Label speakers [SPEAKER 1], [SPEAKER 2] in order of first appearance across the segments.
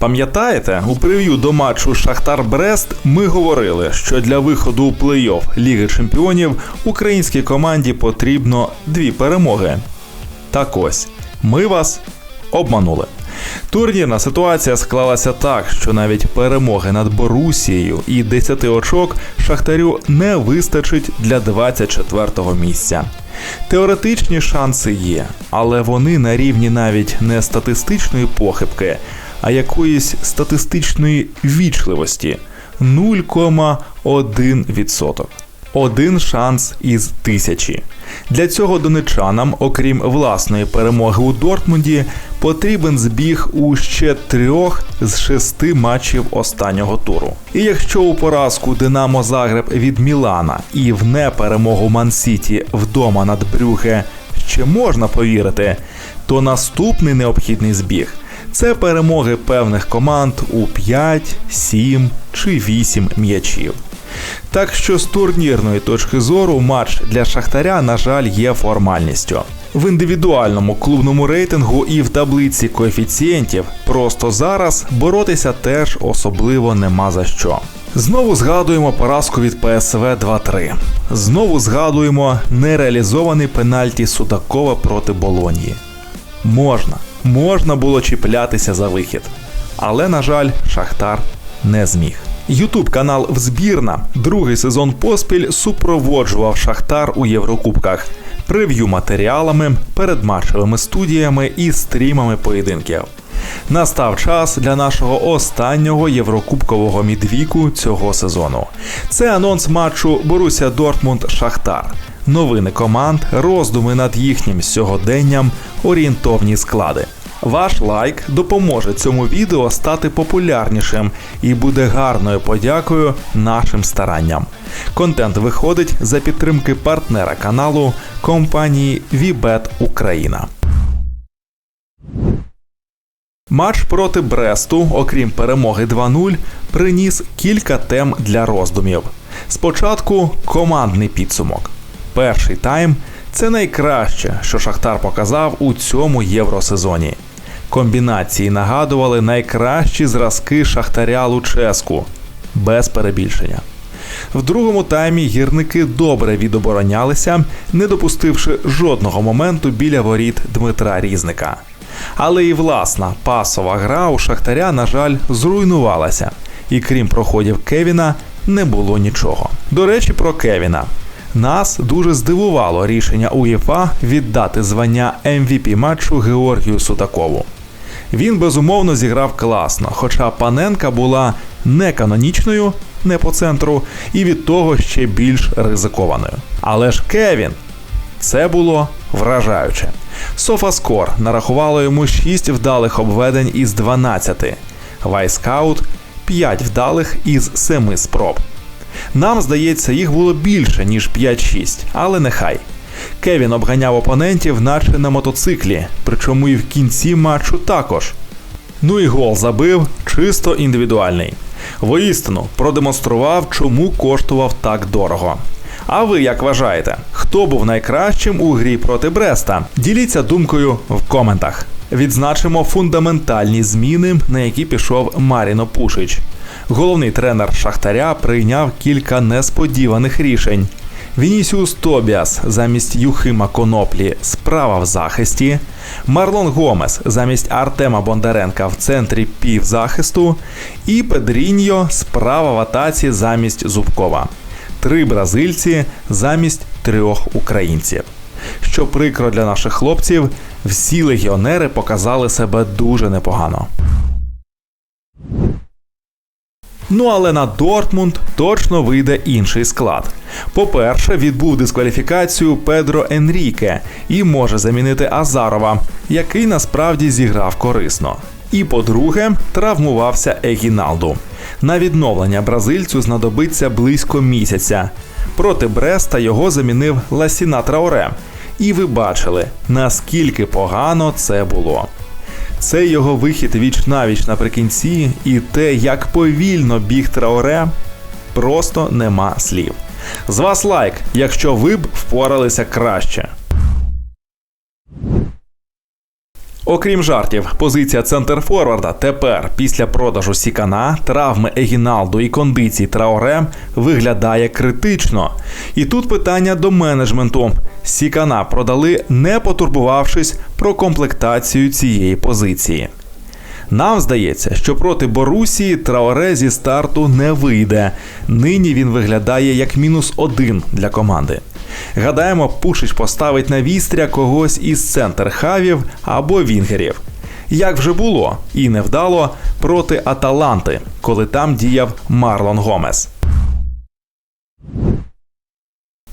[SPEAKER 1] Пам'ятаєте, у прев'ю до матчу Шахтар Брест ми говорили, що для виходу у плей-офф Ліги Чемпіонів українській команді потрібно дві перемоги. Так ось, ми вас обманули. Турнірна ситуація склалася так, що навіть перемоги над Борусією і 10 очок Шахтарю не вистачить для 24-го місця. Теоретичні шанси є, але вони на рівні навіть не статистичної похибки, а якоїсь статистичної вічливості 0,1%. Один шанс із тисячі. Для цього донечанам, окрім власної перемоги у Дортмунді, потрібен збіг у ще трьох з шести матчів останнього туру. І якщо у поразку Динамо Загреб від Мілана і в неперемогу Ман-Сіті вдома над Брюге ще можна повірити, то наступний необхідний збіг це перемоги певних команд у 5, 7 чи 8 м'ячів. Так що з турнірної точки зору матч для Шахтаря, на жаль, є формальністю. В індивідуальному клубному рейтингу і в таблиці коефіцієнтів просто зараз боротися теж особливо нема за що. Знову згадуємо поразку від ПСВ 2-3. Знову згадуємо нереалізований пенальті Судакова проти Болонії. Можна, можна було чіплятися за вихід. Але, на жаль, Шахтар не зміг. Ютуб канал Взбірна другий сезон поспіль супроводжував Шахтар у Єврокубках, прев'ю матеріалами, передматчевими студіями і стрімами поєдинків. Настав час для нашого останнього єврокубкового мідвіку цього сезону. Це анонс матчу Боруся Дортмунд Шахтар. Новини команд, роздуми над їхнім сьогоденням, орієнтовні склади. Ваш лайк допоможе цьому відео стати популярнішим і буде гарною подякою нашим старанням. Контент виходить за підтримки партнера каналу компанії Вібет Україна. Матч проти Бресту, окрім перемоги 2-0, приніс кілька тем для роздумів. Спочатку командний підсумок. Перший тайм це найкраще, що Шахтар показав у цьому євросезоні. Комбінації нагадували найкращі зразки Шахтаря Луческу без перебільшення. В другому таймі гірники добре відоборонялися, не допустивши жодного моменту біля воріт Дмитра Різника. Але і власна пасова гра у Шахтаря, на жаль, зруйнувалася, і крім проходів Кевіна, не було нічого. До речі, про Кевіна. Нас дуже здивувало рішення УЄФА віддати звання MVP матчу Георгію Сутакову. Він безумовно зіграв класно, хоча паненка була не канонічною, не по центру, і від того ще більш ризикованою. Але ж Кевін це було вражаюче. Софаскор нарахувало йому 6 вдалих обведень із 12, Вайскаут 5 вдалих із 7 спроб. Нам здається, їх було більше, ніж 5-6, але нехай. Кевін обганяв опонентів, наче на мотоциклі, причому і в кінці матчу також. Ну і гол забив чисто індивідуальний. Воістину продемонстрував, чому коштував так дорого. А ви як вважаєте, хто був найкращим у грі проти Бреста? Діліться думкою в коментах. Відзначимо фундаментальні зміни, на які пішов Маріно Пушич. Головний тренер Шахтаря прийняв кілька несподіваних рішень. Вінісіус Тобіас замість Юхима Коноплі справа в захисті, Марлон Гомес замість Артема Бондаренка в центрі півзахисту і Педріньо справа в атаці замість Зубкова. Три бразильці замість трьох українців. Що прикро для наших хлопців, всі легіонери показали себе дуже непогано. Ну але на Дортмунд точно вийде інший склад. По-перше, відбув дискваліфікацію Педро Енріке і може замінити Азарова, який насправді зіграв корисно. І по-друге, травмувався Егіналду. На відновлення бразильцю знадобиться близько місяця. Проти Бреста його замінив Ласіна Траоре. І ви бачили, наскільки погано це було. Це його вихід віч навіч наприкінці, і те, як повільно біг Траоре, просто нема слів. З вас лайк, якщо ви б впоралися краще. Окрім жартів, позиція центрфорварда тепер після продажу Сікана, травми Егіналду і кондиції Траоре виглядає критично. І тут питання до менеджменту. Сікана продали, не потурбувавшись про комплектацію цієї позиції. Нам здається, що проти Борусії Траоре зі старту не вийде. Нині він виглядає як мінус один для команди. Гадаємо, Пушич поставить на вістря когось із центр хавів або вінгерів. Як вже було і невдало проти Аталанти, коли там діяв Марлон Гомес.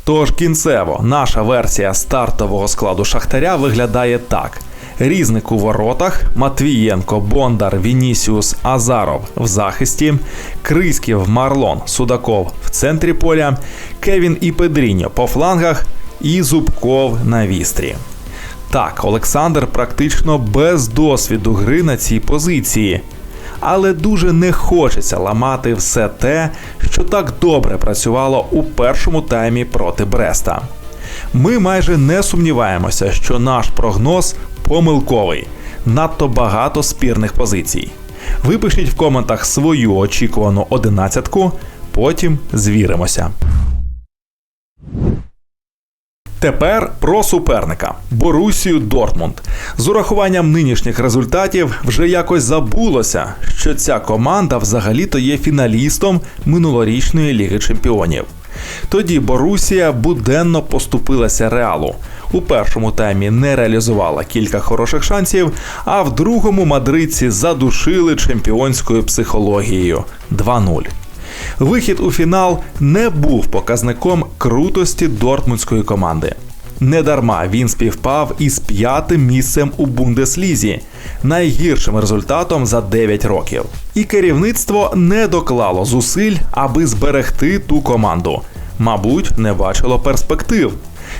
[SPEAKER 1] Тож кінцево наша версія стартового складу Шахтаря виглядає так: Різник у воротах, Матвієнко, Бондар, Вінісіус, Азаров в захисті, Криськів, Марлон, Судаков в центрі поля, Кевін і Педріньо по флангах і Зубков на вістрі. Так, Олександр практично без досвіду гри на цій позиції. Але дуже не хочеться ламати все те, що так добре працювало у першому таймі проти Бреста. Ми майже не сумніваємося, що наш прогноз помилковий, надто багато спірних позицій. Випишіть в коментах свою очікувану одинадцятку, потім звіримося. Тепер про суперника Борусію Дортмунд. З урахуванням нинішніх результатів вже якось забулося, що ця команда взагалі-то є фіналістом минулорічної Ліги Чемпіонів. Тоді Борусія буденно поступилася реалу. У першому таймі не реалізувала кілька хороших шансів, а в другому мадридці задушили чемпіонською психологією 2-0. Вихід у фінал не був показником крутості дортмундської команди. Недарма він співпав із п'ятим місцем у Бундеслізі, найгіршим результатом за 9 років. І керівництво не доклало зусиль, аби зберегти ту команду. Мабуть, не бачило перспектив.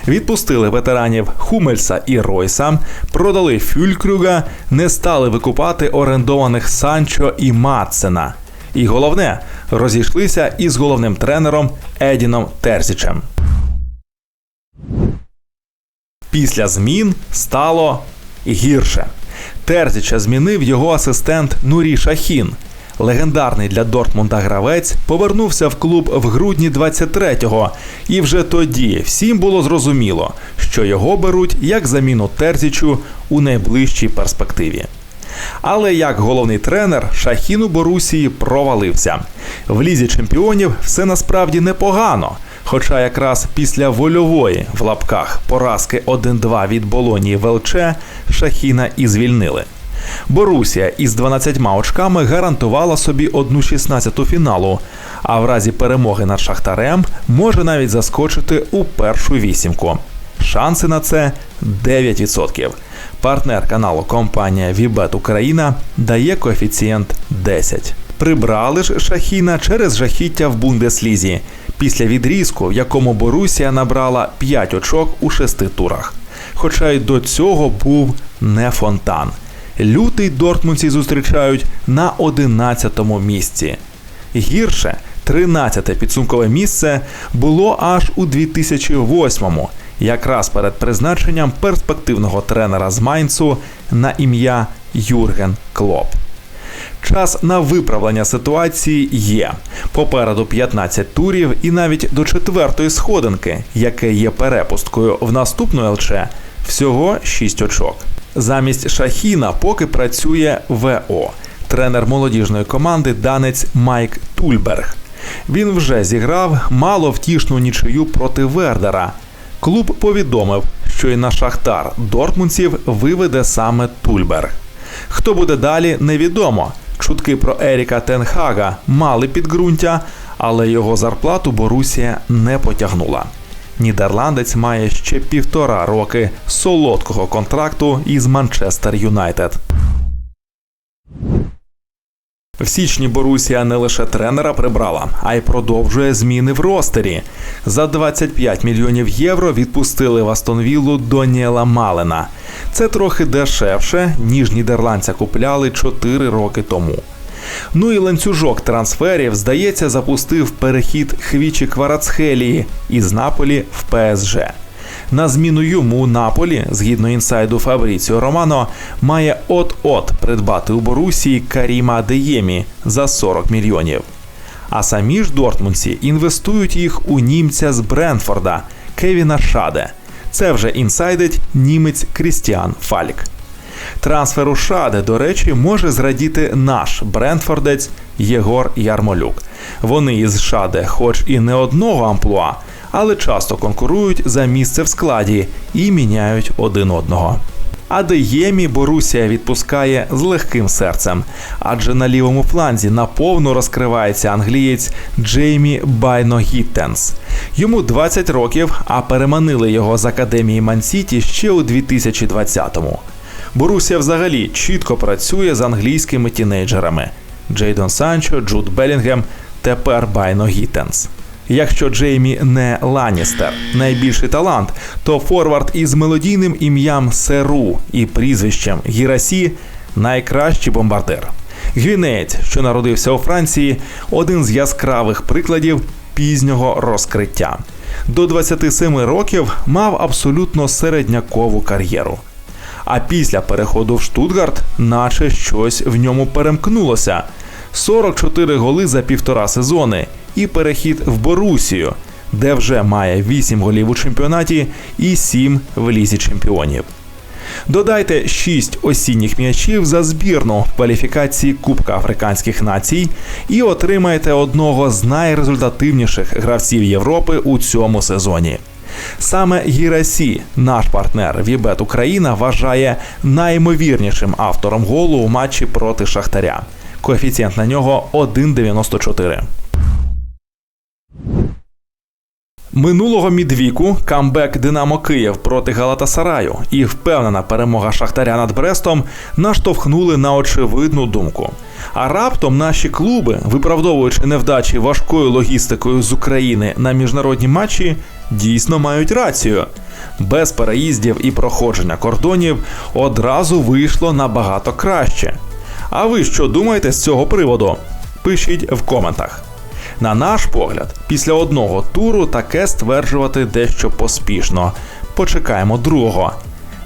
[SPEAKER 1] Відпустили ветеранів Хумельса і Ройса, продали Фюлькрюга, не стали викупати орендованих Санчо і Матсена. І головне, розійшлися із головним тренером Едіном Терзічем. Після змін стало гірше. Терзіча змінив його асистент Нурі Шахін. Легендарний для Дортмунда гравець повернувся в клуб в грудні 23-го, і вже тоді всім було зрозуміло, що його беруть як заміну Терзічу у найближчій перспективі. Але як головний тренер Шахін у Борусії провалився. В лізі чемпіонів все насправді непогано. Хоча якраз після вольової в лапках поразки 1-2 від Болонії ВЛЧ Шахіна і звільнили. Борусія із 12 очками гарантувала собі одну 16-ту фіналу, а в разі перемоги над Шахтарем може навіть заскочити у першу вісімку. Шанси на це 9%. Партнер каналу компанія Вібет Україна дає коефіцієнт 10. Прибрали ж Шахіна через жахіття в Бундеслізі після відрізку, в якому Борусія набрала 5 очок у шести турах. Хоча й до цього був не фонтан. Лютий Дортмундці зустрічають на 11-му місці. Гірше 13-те підсумкове місце було аж у 2008-му, якраз перед призначенням перспективного тренера з Майнцу на ім'я Юрген Клоп. Час на виправлення ситуації є. Попереду 15 турів і навіть до четвертої сходинки, яке є перепусткою в наступну ЛЧ, всього 6 очок. Замість Шахіна поки працює ВО, тренер молодіжної команди данець Майк Тульберг. Він вже зіграв маловтішну нічию проти Вердера. Клуб повідомив, що і на Шахтар Дортмундців виведе саме Тульберг. Хто буде далі, невідомо. Чутки про Еріка Тенхага мали підґрунтя, але його зарплату Борусія не потягнула. Нідерландець має ще півтора роки солодкого контракту із Манчестер Юнайтед. В січні Борусія не лише тренера прибрала, а й продовжує зміни в ростері. За 25 мільйонів євро відпустили в Астонвіллу Доніела Малена. Це трохи дешевше, ніж нідерландця купляли 4 роки тому. Ну і ланцюжок трансферів, здається, запустив перехід Хвічі Кварацхелії із Наполі в ПСЖ. На зміну йому Наполі, згідно інсайду Фабріціо Романо, має от-от придбати у Борусії Каріма Деємі за 40 мільйонів. А самі ж Дортмундці інвестують їх у німця з Бренфорда Кевіна Шаде. Це вже інсайдить німець Крістіан Фалік. Трансферу Шаде, до речі, може зрадіти наш брентфордець Єгор Ярмолюк. Вони із Шаде, хоч і не одного амплуа, але часто конкурують за місце в складі і міняють один одного. А Деємі Борусія відпускає з легким серцем, адже на лівому фланзі наповну розкривається англієць Джеймі Байно Гіттенс. Йому 20 років, а переманили його з академії Мансіті ще у 2020-му. Борусія взагалі чітко працює з англійськими тінейджерами: Джейдон Санчо, Джуд Белінгем, тепер Байно Гіттенс. Якщо Джеймі не Ланністер, найбільший талант, то форвард із мелодійним ім'ям Серу і прізвищем Гірасі найкращий бомбардир. Гвінеєць, що народився у Франції, один з яскравих прикладів пізнього розкриття. До 27 років мав абсолютно середнякову кар'єру. А після переходу в Штутгарт, наче щось в ньому перемкнулося. 44 голи за півтора сезони і перехід в Борусію, де вже має 8 голів у чемпіонаті і 7 в лізі чемпіонів. Додайте 6 осінніх м'ячів за збірну в кваліфікації Кубка Африканських націй і отримаєте одного з найрезультативніших гравців Європи у цьому сезоні. Саме Гірасі, наш партнер Вібет Україна, вважає наймовірнішим автором голу у матчі проти Шахтаря. Коефіцієнт на нього 1,94. Минулого мідвіку камбек Динамо Київ проти Галатасараю і впевнена перемога Шахтаря над Брестом наштовхнули на очевидну думку. А раптом наші клуби, виправдовуючи невдачі важкою логістикою з України на міжнародні матчі, дійсно мають рацію. Без переїздів і проходження кордонів одразу вийшло набагато краще. А ви що думаєте з цього приводу? Пишіть в коментах. На наш погляд, після одного туру таке стверджувати дещо поспішно. Почекаємо другого.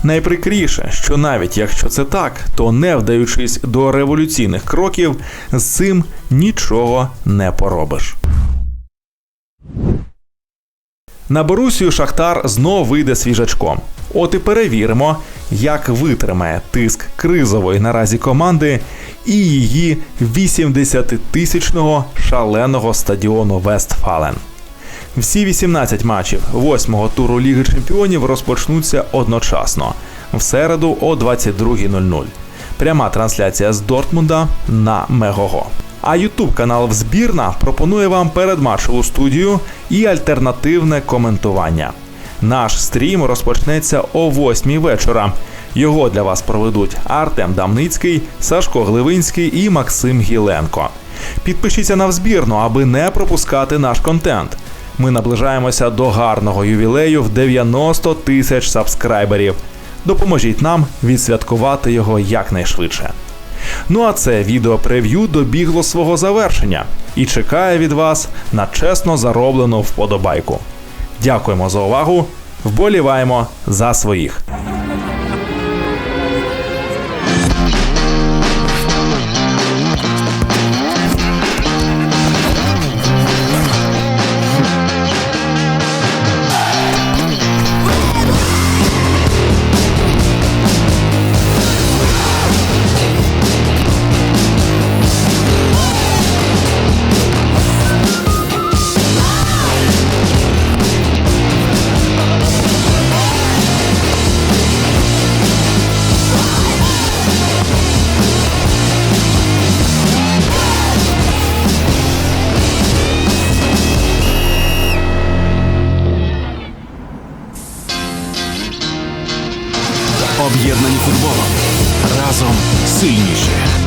[SPEAKER 1] Найприкріше, що навіть якщо це так, то не вдаючись до революційних кроків, з цим нічого не поробиш. На Борусію Шахтар знов вийде свіжачком. От і перевіримо, як витримає тиск кризової наразі команди і її 80-тисячного шаленого стадіону Вестфален. Всі 18 матчів восьмого туру Ліги Чемпіонів розпочнуться одночасно в середу о 22.00. Пряма трансляція з Дортмунда на Мегого. А Ютуб канал Взбірна пропонує вам передматчеву студію і альтернативне коментування. Наш стрім розпочнеться о 8 вечора. Його для вас проведуть Артем Дамницький, Сашко Гливинський і Максим Гіленко. Підпишіться на взбірну, аби не пропускати наш контент. Ми наближаємося до гарного ювілею в 90 тисяч сабскрайберів. Допоможіть нам відсвяткувати його якнайшвидше. Ну а це відео прев'ю добігло свого завершення і чекає від вас на чесно зароблену вподобайку. Дякуємо за увагу. Вболіваємо за своїх.